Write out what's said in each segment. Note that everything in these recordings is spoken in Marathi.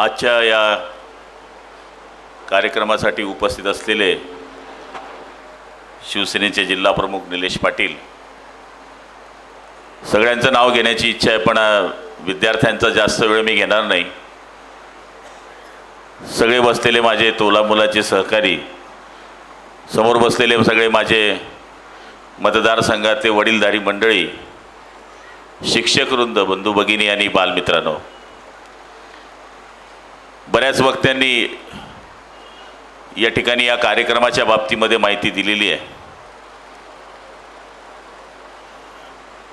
आजच्या या कार्यक्रमासाठी उपस्थित असलेले शिवसेनेचे जिल्हाप्रमुख निलेश पाटील सगळ्यांचं नाव घेण्याची इच्छा आहे पण विद्यार्थ्यांचा जास्त वेळ मी घेणार नाही. सगळे बसलेले माझे तोला मुलाचे सहकारी समोर बसलेले सगळे माझे मतदारसंघातले वडीलधारी मंडळी शिक्षक वृंद बंधू भगिनी आणि बालमित्रांनो. बऱ्याच वक्त्यांनी या ठिकाणी या कार्यक्रमाच्या बाबतीमध्ये माहिती दिलेली आहे.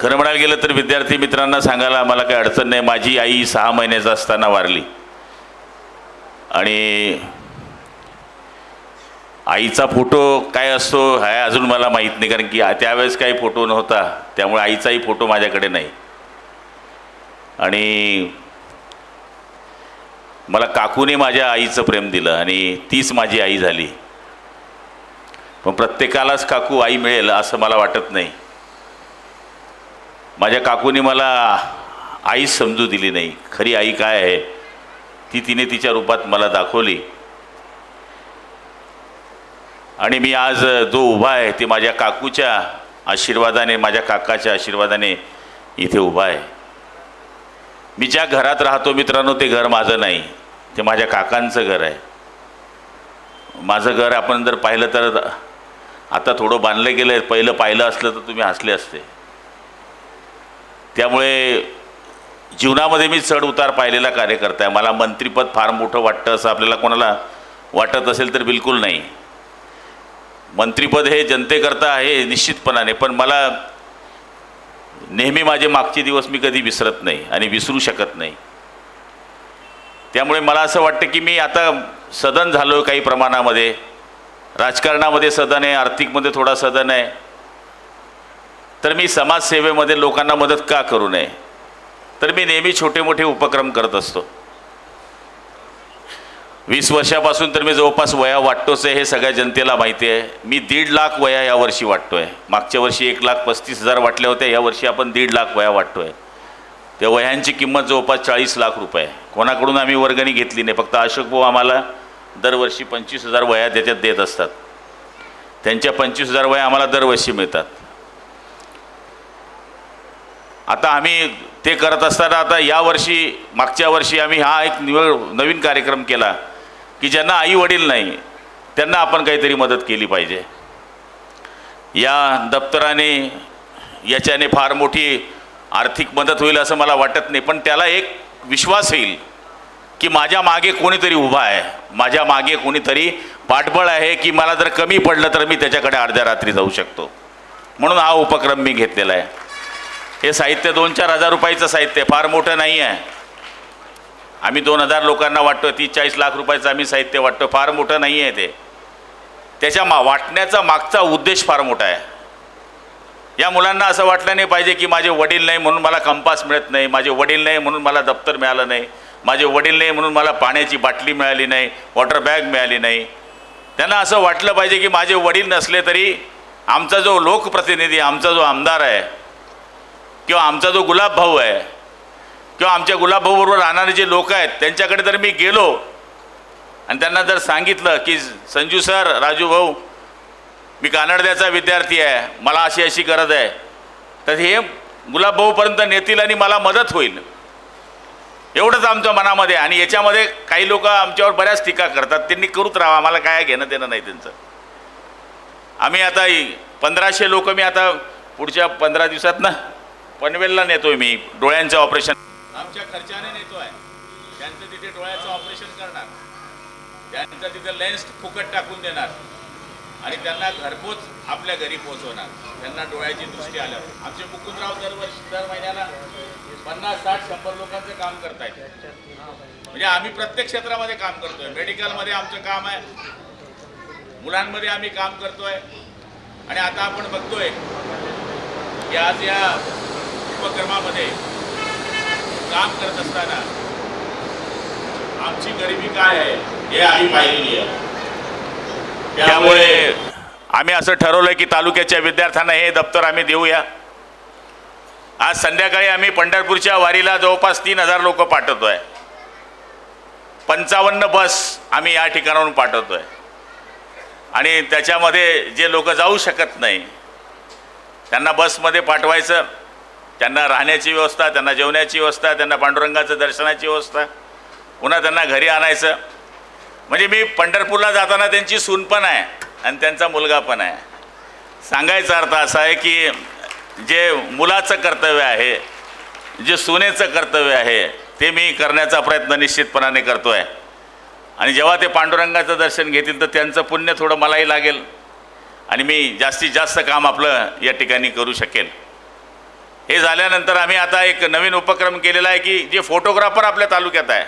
खरं म्हणायला गेलं तर विद्यार्थी मित्रांना सांगायला मला काही अडचण नाही. माझी आई सहा महिन्याचा असताना वारली. आणि आईचा फोटो काय असतो हा अजून मला माहीत नाही. कारण की त्यावेळेस काही फोटो नव्हता. त्यामुळे आईचाही फोटो माझ्याकडे नाही. आणि मला काकूने माझ्या आईचं प्रेम दिलं आणि तीच माझी आई झाली. पण प्रत्येकालाच काकू आई मिळेल असं मला वाटत नाही. माझ्या काकूने मला आईच समजू दिली नाही. खरी आई काय आहे ती तिने तिच्या रूपात मला दाखवली. आणि मी आज जो उभा आहे ते माझ्या काकूच्या आशीर्वादाने माझ्या काकाच्या आशीर्वादाने इथे उभा आहे. मी ज्या घरात राहतो मित्रांनो ते घर माझं नाही. ते माझ्या काकांचं घर आहे. माझं घर आपण जर पाहिलं तर आता थोडं बांधलं गेलं आहे पहिलं पाहिलं असलं तर तुम्ही हसले असते. त्यामुळे जीवनामध्ये मी चढ उतार पाहिलेला कार्यकर्ता आहे. मला मंत्रीपद फार मोठं वाटतं असं आपल्याला कोणाला वाटत असेल तर बिलकुल नाही. मंत्रीपद हे जनतेकरता आहे निश्चितपणाने पण मला नेहमी माझे मागचे दिवस मी कधी विसरत नाही आणि विसरू शकत नाही. त्यामुळे मला असं वाटतं की मी आता सदन झालो आहे काही प्रमाणामध्ये. राजकारणामध्ये सदन आहे आर्थिकमध्ये थोडा सदन आहे. तर मी समाजसेवेमध्ये लोकांना मदत का करू नये? तर मी नेहमी छोटे मोठे उपक्रम करत असतो. वीस वर्षापासून तर मी जवळपास वया वाटतोच आहे हे सगळ्या जनतेला माहिती आहे. मी दीड लाख वया यावर्षी वाटतो आहे मागच्या वर्षी एक लाख पस्तीस हजार वाटल्या होत्या यावर्षी आपण दीड लाख वया वाटतो आहे त्या वह्यांची किंमत जवळपास चाळीस लाख रुपये कोणाकडून आम्ही वर्गणी घेतली नाही. फक्त अशोक भाऊ आम्हाला दरवर्षी पंचवीस हजार वह्या त्याच्यात देत असतात. त्यांच्या पंचवीस हजार वया आम्हाला दरवर्षी मिळतात. आता आम्ही ते करत असताना आता यावर्षी मागच्या वर्षी आम्ही हा एक निव नवीन कार्यक्रम केला की ज्यांना आई वडील नाही त्यांना आपण काहीतरी मदत केली पाहिजे. या दप्तराने याच्याने फार मोठी आर्थिक मदत होईल असं मला वाटत नाही पण त्याला एक विश्वास येईल की माझ्या मागे कोणीतरी उभा आहे. माझ्या मागे कोणीतरी पाठबळ आहे की मला जर कमी पडलं तर मी त्याच्याकडे अर्ध्या रात्री जाऊ शकतो. म्हणून हा उपक्रम मी घेतलेला आहे. हे साहित्य दोन चार हजार रुपयाचं साहित्य फार मोठं नाही आहे. आम्ही दोन हजार लोकांना वाटतो तीस चाळीस लाख रुपयाचं आम्ही साहित्य वाटतो फार मोठं नाही आहे ते. त्याच्या मा वाटण्याचा मागचा उद्देश फार मोठा आहे. या मुलांना असं वाटलं नाही पाहिजे की माझे वडील नाही म्हणून मला कंपास मिळत नाही माझे वडील नाही म्हणून मला दप्तर मिळालं नाही माझे वडील नाही म्हणून मला पाण्याची बाटली मिळाली नाही वॉटर बॅग मिळाली नाही. त्यांना असं वाटलं पाहिजे की माझे वडील नसले तरी आमचा जो लोकप्रतिनिधी आमचा जो आमदार आहे किंवा आमचा जो गुलाब भाऊ आहे किंवा आमच्या गुलाबभाऊबरोबर राहणारे जे लोक आहेत त्यांच्याकडे जर मी गेलो आणि त्यांना जर सांगितलं की संजू सर राजू भाऊ मी कानडद्याचा विद्यार्थी आहे. मला अशी अशी गरज आहे. तर हे गुलाबभाऊपर्यंत नेतील आणि मला मदत होईल. एवढंच आमच्या मनामध्ये आणि याच्यामध्ये काही लोक आमच्यावर बऱ्याच टीका करतात. त्यांनी करूच राहा आम्हाला काय घेणं देणं नाही त्यांचं. आम्ही आता पंधराशे लोक मी आता पुढच्या पंधरा दिवसात ना पनवेलला नेतोय मी. डोळ्यांचं ऑपरेशन. आमच्या खर्चाने नेतोय. त्यांचं तिथे डोळ्याचं ऑपरेशन करणार त्यांचं तिथे लेन्स फुकट टाकून देणार आणि त्यांना घरपोच आपल्या घरी पोहोचवणार. त्यांना डोळ्याची दृष्टी आल्यावर. आमचे मुकुंदराव दरवर्षी दर महिन्याला पन्नास साठ शंभर लोकांचं काम करतायत. म्हणजे आम्ही प्रत्येक क्षेत्रामध्ये काम करतोय. मेडिकलमध्ये आमचं काम आहे. मुलांमध्ये आम्ही काम करतोय. आणि आता आपण बघतोय की आज या उपक्रमामध्ये काम करत असताना आमची गरिबी काय आहे हे आम्ही पाहिलेली आहे. त्यामुळे आम्ही असं ठरवलं की तालुक्याच्या विद्यार्थ्यांना हे दप्तर आम्ही देऊया. आज संध्याकाळी आम्ही पंढरपूरच्या वारीला जवळपास तीन हजार लोक पाठवतोय. पंचावन्न बस आम्ही या ठिकाणाहून पाठवतो आहे आणि त्याच्यामध्ये जे लोक जाऊ शकत नाही त्यांना बसमध्ये पाठवायचं त्यांना राहण्याची व्यवस्था त्यांना जेवण्याची व्यवस्था त्यांना पांडुरंगाचं दर्शनाची व्यवस्था पुन्हा त्यांना घरी आणायचं. म्हणजे मी पंढरपूरला जाताना त्यांची सून पण आहे आणि त्यांचा मुलगा पण आहे. सांगायचा अर्थ असा आहे की जे मुलाचं कर्तव्य आहे जे सुनेचं कर्तव्य आहे ते मी करण्याचा प्रयत्न निश्चितपणाने करतो आहे आणि जेव्हा ते पांडुरंगाचं दर्शन घेतील तर त्यांचं पुण्य थोडं मलाही लागेल आणि मी जास्तीत जास्त काम आपलं या ठिकाणी करू शकेल. हे झाल्यानंतर आम्ही आता एक नवीन उपक्रम केलेला आहे की जे फोटोग्राफर आपल्या तालुक्यात आहे.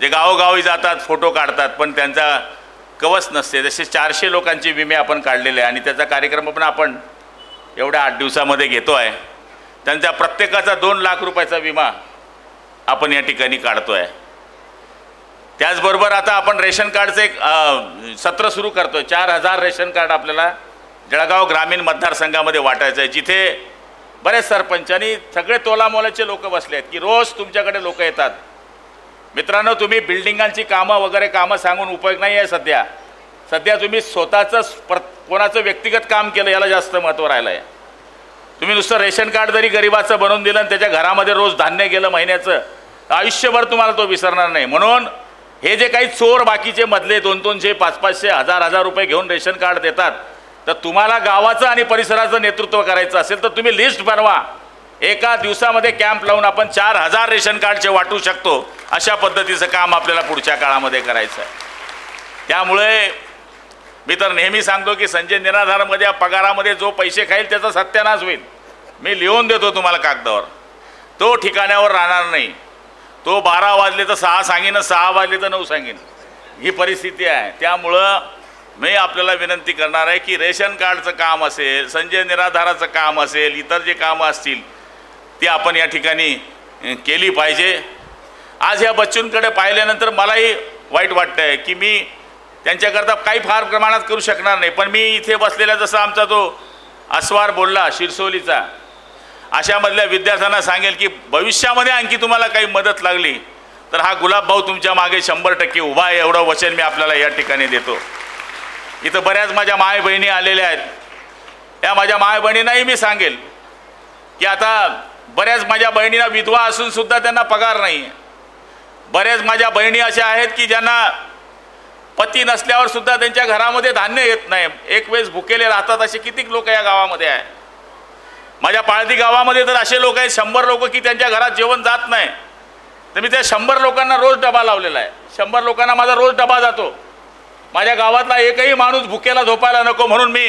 जे गावोगावी जातात फोटो काढतात पण त्यांचा कवच नसते. जसे चारशे लोकांचे विमे आपण काढलेले आहे आणि त्याचा कार्यक्रम पण आपण एवढ्या आठ दिवसामध्ये घेतो आहे. त्यांचा प्रत्येकाचा दोन लाख रुपयाचा विमा आपण या ठिकाणी काढतो आहे त्याचबरोबर आता आपण रेशन कार्डचं एक सत्र सुरू करतो आहे चार हजार रेशन कार्ड आपल्याला जळगाव ग्रामीण मतदारसंघामध्ये वाटायचं आहे. जिथे बरेच सरपंच आणि सगळे तोलामोलाचे लोक बसले आहेत की रोज तुमच्याकडे लोक येतात. मित्रांनो तुम्ही बिल्डिंगांची कामं वगैरे कामं सांगून उपयोग नाही आहे सध्या. सध्या तुम्ही स्वतःचं प्र कोणाचं व्यक्तिगत काम केलं याला जास्त महत्त्व राहिलं आहे तुम्ही नुसतं रेशन कार्ड जरी गरिबाचं बनवून दिलं आणि त्याच्या घरामध्ये रोज धान्य गेलं महिन्याचं आयुष्यभर तुम्हाला तो विसरणार नाही. म्हणून हे जे काही चोर बाकीचे मधले दोन दोनशे पाच पाचशे हजार हजार रुपये घेऊन रेशन कार्ड देतात तर तुम्हाला गावाचं आणि परिसराचं नेतृत्व करायचं असेल तर तुम्ही लिस्ट बनवा. एका दिवसामध्ये कॅम्प लावून आपण चार हजार रेशन कार्डचे वाटू शकतो. अशा पद्धतीचं काम आपल्याला पुढच्या काळामध्ये करायचं आहे. त्यामुळे मी तर नेहमी सांगतो की संजय निराधारमध्ये या पगारामध्ये जो पैसे खाईल त्याचा सत्यानाश होईल. मी लिहून देतो तुम्हाला कागदावर. तो ठिकाण्यावर राहणार नाही. तो बारा वाजले तर सहा सांगेन सहा वाजले तर नऊ सांगेन. ही परिस्थिती आहे. त्यामुळं मी आपल्याला विनंती करणार आहे की रेशन कार्डचं काम असेल संजय निराधाराचं काम असेल इतर जे कामं असतील ती आपण या ठिकाणी केली पाहिजे. आज ह्या बच्चूंकडे पाहिल्यानंतर मलाही वाईट वाटतं आहे की मी त्यांच्याकरता काही फार प्रमाणात करू शकणार नाही. पण मी इथे बसलेला जसा आमचा तो अस्वार बोलला शिरसोलीचा अशामधल्या विद्यार्थ्यांना सांगेल की भविष्यामध्ये आणखी तुम्हाला काही मदत लागली तर हा गुलाबभाऊ तुमच्या मागे शंभर टक्के उभा आहे एवढं वचन मी आपल्याला या ठिकाणी देतो. इथं बऱ्याच माझ्या माय बहिणी आलेल्या आहेत. या माझ्या माय बहिणींनाही मी सांगेल की आता बऱ्याच माझ्या बहिणीला विधवा असून सुद्धा त्यांना पगार नाही आहे बऱ्याच माझ्या बहिणी अशा आहेत की ज्यांना पती नसल्यावर सुद्धा त्यांच्या घरामध्ये धान्य येत नाही. एक वेळेस भुकेले राहतात असे कितीक लोक या गावामध्ये आहे? माझ्या पाळती गावामध्ये तर असे लोक आहेत शंभर लोक की त्यांच्या घरात जेवण जात नाही. तर मी त्या शंभर लोकांना रोज डबा लावलेला आहे. शंभर लोकांना माझा रोज डबा जातो. माझ्या गावातला एकही माणूस भुकेला झोपायला नको म्हणून मी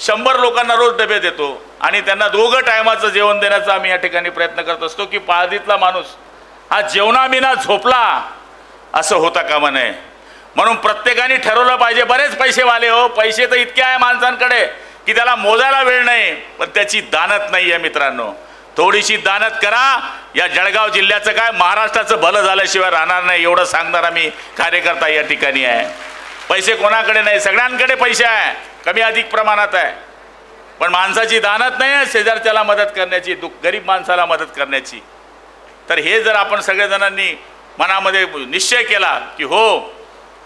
शंभर लोकांना रोज डबे देतो आणि त्यांना दोघं टायमाचं जेवण देण्याचा आम्ही या ठिकाणी प्रयत्न करत असतो की पाळदीतला माणूस हा जेवणाविना झोपला असं होता कामा नये. म्हणून प्रत्येकाने ठरवलं पाहिजे बरेच पैसे वाले हो पैसे तर इतके आहे माणसांकडे की त्याला मोजायला वेळ नाही पण त्याची दानत नाही आहे मित्रांनो. थोडीशी दानत करा या जळगाव जिल्ह्याचं काय महाराष्ट्राचं भलं झाल्याशिवाय राहणार नाही एवढं सांगणारा मी कार्यकर्ता या ठिकाणी आहे. पैसे कोणाकडे नाही सगळ्यांकडे पैसे आहे. कमी अधिक प्रमाणात आहे. पण माणसाची दानत नाही आहे शेजारच्याला मदत करण्याची दुःख गरीब माणसाला मदत करण्याची. तर हे जर आपण सगळेजणांनी मनामध्ये निश्चय केला की हो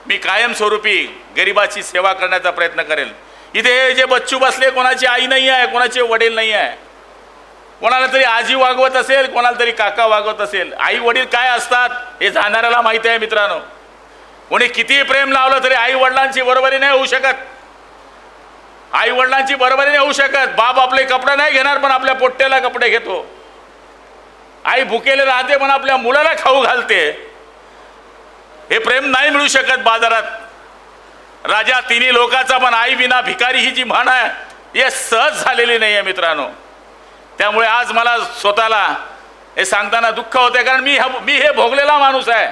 मी कायमस्वरूपी गरिबाची सेवा करण्याचा प्रयत्न करेल. इथे हे जे बच्चू बसले कोणाची आई नाही आहे कोणाचे वडील नाही आहे. कोणाला तरी आजी वागवत असेल कोणाला तरी काका वागवत असेल. आई वडील काय असतात हे जाणाऱ्याला माहिती आहे मित्रांनो. कोणी कितीही प्रेम लावलं तरी आई वडिलांची बरोबरी नाही होऊ शकत. आई वडिलांची बरोबरी नाही होऊ शकत. बाप आपले कपडे नाही घेणार पण आपल्या पोट्ट्याला कपडे घेतो. आई भुकेले राहते पण आपल्या मुलाला खाऊ घालते. हे प्रेम नाही मिळू शकत बाजारात. राजा तिन्ही लोकाचा पण आई विना भिकारी ही जी म्हण आहे हे सहज झालेली नाही आहे मित्रांनो. त्यामुळे आज मला स्वतःला हे सांगताना दुःख होते कारण मी हा मी हे भोगलेला माणूस आहे.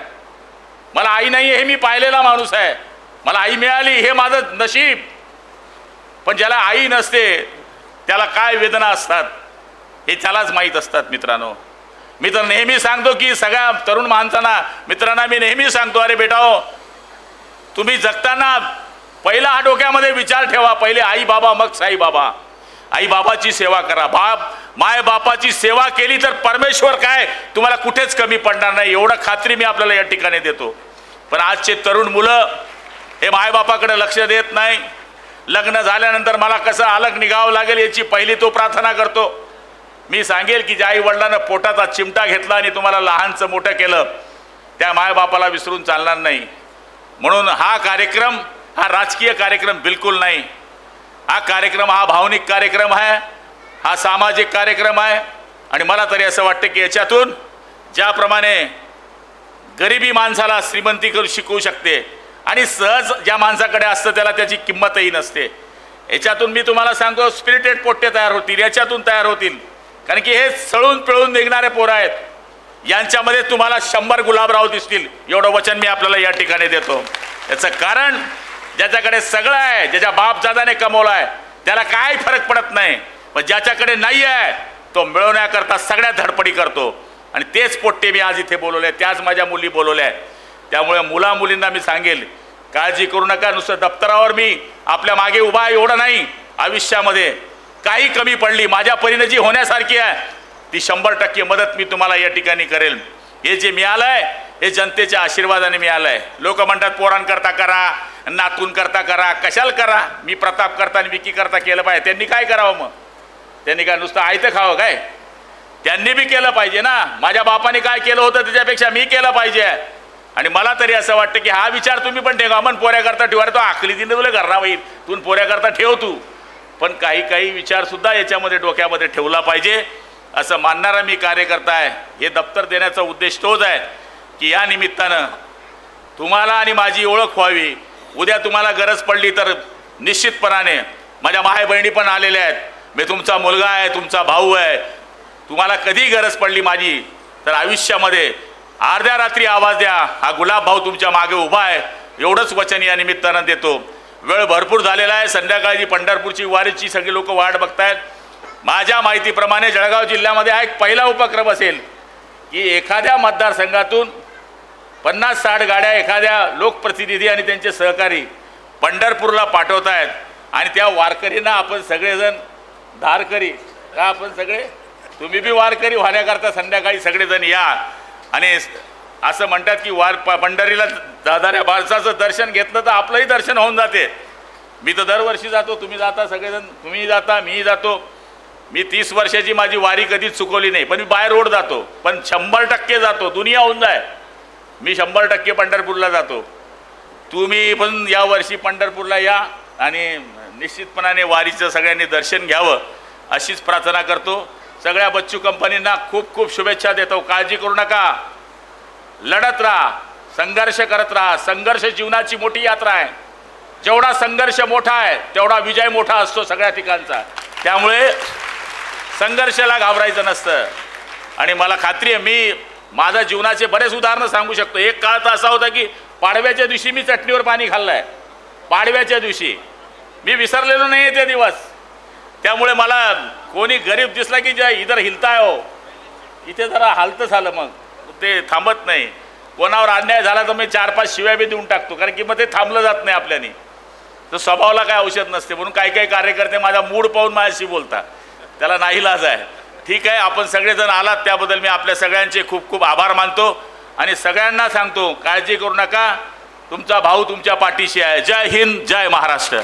मला आई नाही आहे हे मी पाहिलेला माणूस आहे. मला आई मिळाली हे माझं नशीब. पण ज्याला आई नसते त्याला काय वेदना असतात हे त्यालाच माहीत असतात मित्रांनो. मी तर नेहमी सांगतो की सगळ्या तरुण माणसांना मित्रांना मी नेहमी सांगतो अरे बेटा हो तुम्ही जगताना पहिला हा डोक्यामध्ये विचार ठेवा पहिले आई बाबा मग साई बाबा. आई बाबाची सेवा करा. बाप मायबापाची सेवा केली तर परमेश्वर काय? तुम्हाला कुठेच कमी पडणार नाही. एवढं खात्री मी आपल्याला या ठिकाणी देतो. पण आजचे तरुण मुलं हे मायबापाकडे लक्ष देत नाही. लग्न झाल्यानंतर मला कसं अलग निघावं लागेल याची पहिली तो प्रार्थना करतो. मी सांगेल की ज्या आई वडिलांना पोटाचा चिमटा घेतला आणि तुम्हाला लहानचं मोठं केलं त्या मायबापाला विसरून चालणार नाही. म्हणून हा कार्यक्रम हा राजकीय कार्यक्रम बिलकुल नाही. हा कार्यक्रम हा भावनिक कार्यक्रम आहे हा सामाजिक कार्यक्रम आहे आणि मला तरी असं वाटतं की याच्यातून ज्याप्रमाणे गरिबी माणसाला श्रीमंती करू शिकवू शकते आणि सहज ज्या माणसाकडे असतं त्याला त्याची किंमतही नसते. याच्यातून मी तुम्हाला सांगतो स्पिरिटेड पोट्टे तयार होतील याच्यातून तयार होतील. कारण की हे सळून पिळून निघणारे पोरं आहेत. यांच्यामध्ये तुम्हाला शंभर गुलाबराव दिसतील. एवढं वचन मी आपल्याला या ठिकाणी देतो. याचं कारण ज्याच्याकडे सगळं आहे ज्याच्या बापजादाने कमवलं आहे त्याला काही फरक पडत नाही. पण ज्याच्याकडे नाही आहे तो मिळवण्याकरता सगळ्या धडपडी करतो. आणि तेच पोट्टे मी आज इथे बोलवले त्याच माझ्या मुली बोलवल्या आहेत. त्यामुळे मुला मुलींना मी सांगेल काळजी करू नका नुसतं दप्तरावर मी आपल्या मागे उभा आहे एवढं नाही. आयुष्यामध्ये काही कमी पडली माझ्या परीने जी होण्यासारखी आहे ती शंभर टक्के मदत मी तुम्हाला या ठिकाणी करेल. हे जे मिळालं आहे हे जनतेच्या आशीर्वादाने मिळालं आहे लोक म्हणतात पोरांकरता करा नातून करता करा कशाला करा? मी प्रताप करता आणि विकी करता केलं पाहिजे. त्यांनी काय करावं मग? त्यांनी काय नुसतं आयतं खावं काय? त्यांनी बी केलं पाहिजे ना. माझ्या बापाने काय केलं होतं त्याच्यापेक्षा मी केलं पाहिजे. आणि मला तरी असं वाटतं की हा विचार तुम्ही पण ठेवा. मन पोऱ्याकरता ठेवा. तो आखली दिने तुला घरना होईल तू पोऱ्याकरता ठेव तू. पण काही काही विचारसुद्धा याच्यामध्ये डोक्यामध्ये ठेवला पाहिजे. असं मानणारा मी कार्यकर्ता आहे. हे दप्तर देण्याचा उद्देश तोच आहे की या निमित्तानं तुम्हाला आणि माझी ओळख व्हावी. उद्या तुम्हाला गरज पडली तर निश्चितपणाने माझ्या माय बहिणी पण आलेल्या आहेत. मी तुमचा मुलगा आहे तुमचा भाऊ आहे. तुम्हाला कधी गरज पडली माझी? तर आयुष्यामध्ये अर्ध्या रात्री आवाज द्या. हा गुलाब भाऊ तुमच्या मागे उभा आहे. एवढंच वचन या निमित्तानं देतो. वेळ भरपूर झालेला आहे. संध्याकाळची पंढरपूरची वारीची सगळी लोक वाट बघतायत. माझ्या माहितीप्रमाणे जळगाव जिल्ह्यामध्ये हा एक पहिला उपक्रम असेल की एखाद्या मतदारसंघातून पन्नास साठ गाड्या एखाद्या लोकप्रतिनिधी आणि त्यांचे सहकारी पंढरपूरला पाठवत आहेत आणि त्या वारकरींना आपण सगळेजण धारकरी का आपण सगळे? तुम्ही बी वारकरी होण्याकरता संध्याकाळी सगळेजण या. आणि असं म्हणतात की वार पंढरीला जाणाऱ्या बारसाचं दर्शन घेतलं तर आपलंही दर्शन होऊन जाते. मी तर दरवर्षी जातो तुम्ही जाता सगळेजण तुम्ही जाता मीही जातो. मी तीस वर्षाची माझी वारी कधीच चुकवली नाही पण मी बाय रोड जातो. पण शंभर टक्के जातो दुनिया होऊन जाय. मी शंभर टक्के पंढरपूरला जातो. तुम्ही पण या वर्षी पंढरपूरला या आणि निश्चितपणाने वारीचं सगळ्यांनी दर्शन घ्यावं अशीच प्रार्थना करतो. सगळ्या बच्चू कंपनींना खूप खूप शुभेच्छा देतो. काळजी करू नका. लढत राहा. संघर्ष करत राहा. संघर्ष जीवनाची मोठी यात्रा आहे. जेवढा संघर्ष मोठा आहे तेवढा विजय मोठा असतो सगळ्या ठिकाणचा. त्यामुळे संघर्षाला घाबरायचं नसतं. आणि मला खात्री आहे मी माझ्या जीवनाचे बरेच उदाहरणं सांगू शकतो. एक काळ तर असा होता की पाडव्याच्या दिवशी मी चटणीवर पाणी खाल्लं आहे पाडव्याच्या दिवशी. मी विसरलेलो नाही आहे ते दिवस. त्यामुळे मला कोणी गरीब दिसला की जे इधर हिलताय हो. इथे जरा हालतं झालं मग. ते थांबत नाही. कोणावर अन्याय झाला तर मी चार पाच शिव्या बी देऊन टाकतो कारण की मग ते थांबलं जात नाही आपल्याने. तर स्वभावाला काय औषध नसते म्हणून काही काही कार्यकर्ते माझा मूड पाहून माझ्याशी बोलतात. त्याला नाही लाज आहे. ठीक आहे आपण सगळेजण आलात त्याबद्दल मी आपल्या सगळ्यांचे खूप खूप आभार मानतो. आणि सगळ्यांना सांगतो काळजी करू नका. तुमचा भाऊ तुमच्या पाठीशी आहे. जय हिंद जय महाराष्ट्र.